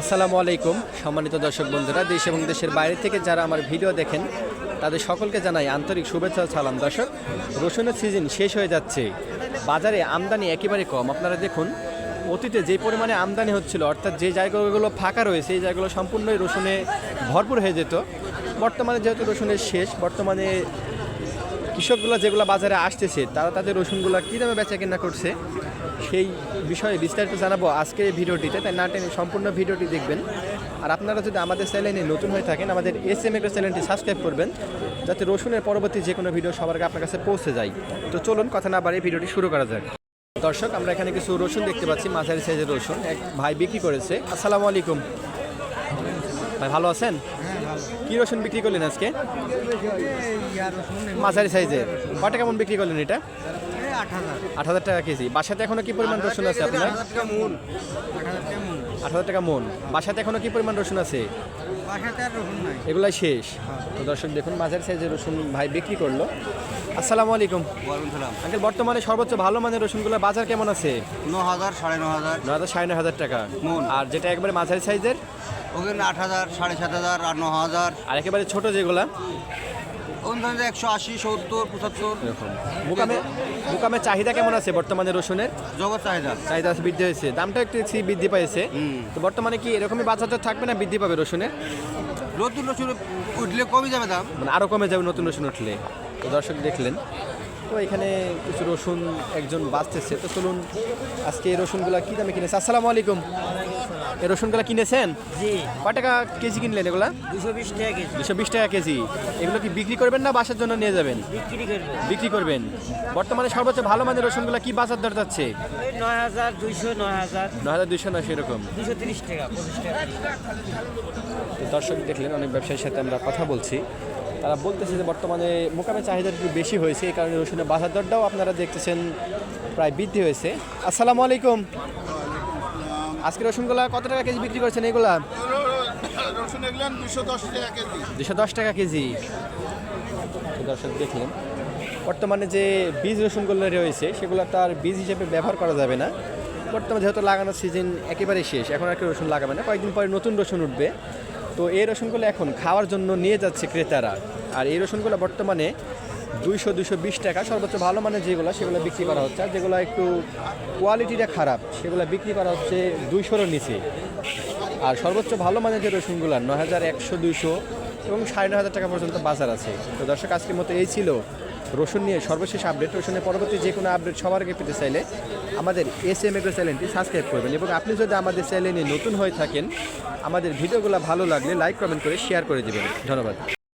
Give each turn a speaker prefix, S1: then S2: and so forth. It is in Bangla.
S1: আসসালামু আলাইকুম, সম্মানিত দর্শক বন্ধুরা, দেশ এবং দেশের বাইরে থেকে যারা আমার ভিডিও দেখেন, তাদের সকলকে জানাই আন্তরিক শুভেচ্ছা সালাম। দর্শক, রসুনের সিজন শেষ হয়ে যাচ্ছে। বাজারে আমদানি একেবারে কম। আপনারা দেখুন, অতীতে যে পরিমাণে আমদানি হচ্ছিল, অর্থাৎ যে জায়গাগুলো ফাঁকা রয়েছে এই জায়গাগুলো সম্পূর্ণই রসুনে ভরপুর হয়ে যেত। বর্তমানে যেহেতু রসুনের শেষ, বর্তমানে কৃষকগুলো যেগুলো বাজারে আসতেছে, তারা তাদের রসুনগুলো কী দামে বেচা কেনা করছে, সেই বিষয়ে বিস্তারিত জানাব আজকের এই ভিডিওটিতে। তাই না টেনে সম্পূর্ণ ভিডিওটি দেখবেন। আর আপনারা যদি আমাদের চ্যানেলে নতুন হয়ে থাকেন, আমাদের এস এম এগ্রো চ্যানেলটি সাবস্ক্রাইব করবেন, যাতে রসুনের পরবর্তী যে কোনো ভিডিও সবার আপনার কাছে পৌঁছে যায়। তো চলুন কথা না বাড়িয়ে ভিডিওটি শুরু করা যাক। দর্শক, আমরা এখানে কিছু রসুন দেখতে পাচ্ছি, মাঝারি সাইজের রসুন। এক ভাই বিক্রি করেছে। আসসালামু আলাইকুম। ভাই ভালো আছেন? কি রসুন বিক্রি করলেন আজকে? মাঝারি সাইজের। কটা কেমন বিক্রি করলেন এটা? আট হাজার টাকা কেজি। বাসাতে এখনও কি পরিমাণ রসুন আছে আপনার? আট হাজার টাকা মন। বাসাতে এখনও কি পরিমাণ রসুন আছে? এগুলাই শেষ। তো দর্শক দেখুন মাঝারি সাইজের রসুন ভাই বিক্রি করল। আসসালামু আলাইকুম। আঙ্কেল বর্তমানে সর্বোচ্চ ভালো মানের রসুনগুলো বাজার কেমন আছে?
S2: ন হাজার সাড়ে ন হাজার
S1: ন হাজার সাড়ে নয় হাজার টাকা।
S2: মন।
S1: আর যেটা একবারে মাঝারি সাইজের?
S2: ওখানে আট হাজার সাড়ে সাত হাজার আর ন হাজার।
S1: আর একেবারে ছোট যেগুলা?
S2: ওখানে একশো আশি সত্তর পঁচাত্তর।
S1: মুকামে মুকামের চাহিদা কেমন আছে বর্তমানে রসুনের?
S2: জগৎ চাহিদা।
S1: চাহিদা বৃদ্ধি হয়েছে। দামটা একটু বৃদ্ধি পেয়েছে তো বর্তমানে কি এরকমই বাজারটা থাকবে না বৃদ্ধি পাবে রসুনের
S2: নতুন রসুন উঠলে কমই যাবে দাম।
S1: মানে আরও কমে যাবে নতুন রসুন উঠলে। তো দর্শক দেখলেন। তো এখানে কিছু রসুন একজন বাঁচতেছে। তো চলুন আজকে এই রসুনগুলা কী দামে কিনেছে? আসসালামু আলাইকুম। এই রসুনগুলা কিনেছেন?
S3: জি।
S1: কয় টাকা কেজি কিনলেন এগুলা?
S3: দুশো বিশ টাকা কেজি।
S1: দুশো বিশ টাকা কেজি। এগুলো কি বিক্রি করবেন না বাসার জন্য নিয়ে যাবেন?
S3: বিক্রি করব।
S1: বিক্রি করবেন। বর্তমানে সর্বোচ্চ ভালো মানের রসুনগুলা কি বাজার দর যাচ্ছে?
S3: নয় হাজার দুইশো নয় হাজার।
S1: নয় হাজার দুইশো নয় সেরকম
S3: দুশো তিরিশ টাকা।
S1: দর্শক দেখলেন অনেক ব্যবসায়ীর সাথে আমরা কথা বলছি। তারা বলতেছে যে বর্তমানে মোকামে চাহিদা একটু বেশি হয়েছে, এই কারণে রসুনের বাজার দরটাও আপনারা দেখতেছেন প্রায় বৃদ্ধি হয়েছে। আসসালামু আলাইকুম। আজকে রসুনগুলা কত টাকা কেজি বিক্রি করছেন এগুলা?
S4: দুশো দশ টাকা কেজি।
S1: দর্শক দেখলেন, বর্তমানে যে বীজ রসুনগুলো রয়েছে, সেগুলো তার বীজ হিসেবে ব্যবহার করা যাবে না। বর্তমানে যেহেতু লাগানোর সিজন একেবারে শেষ, এখন আর কেউ রসুন লাগাবে না। কয়েকদিন পরে নতুন রসুন উঠবে। তো এই রসুনগুলো এখন খাওয়ার জন্য নিয়ে যাচ্ছে ক্রেতারা। আর এই রসুনগুলো বর্তমানে দুইশো দুশো বিশ টাকা, সর্বোচ্চ ভালো মানের যেগুলো, সেগুলো বিক্রি করা হচ্ছে। আর যেগুলো একটু কোয়ালিটিটা খারাপ, সেগুলো বিক্রি করা হচ্ছে দুইশোরও নিচে। আর সর্বোচ্চ ভালো মানের যে রসুনগুলো, নয় হাজার একশো, দুইশো এবং সাড়ে ন হাজার টাকা পর্যন্ত বাজার আছে। তো দর্শক, আজকের মতো এই ছিল। রসুন নিয়ে সর্বশেষ আপডেট রসুনের পরবর্তী যে কোনো আপডেট সবার আগে পেতে চাইলে আমাদের এস এম এগ্রো চ্যানেলটি সাবস্ক্রাইব করবেন এবং আপনি যদি আমাদের চ্যানেলে নতুন হয়ে থাকেন, আমাদের ভিডিওগুলো ভালো লাগলে লাইক কমেন্ট করে শেয়ার করে দেবেন। ধন্যবাদ।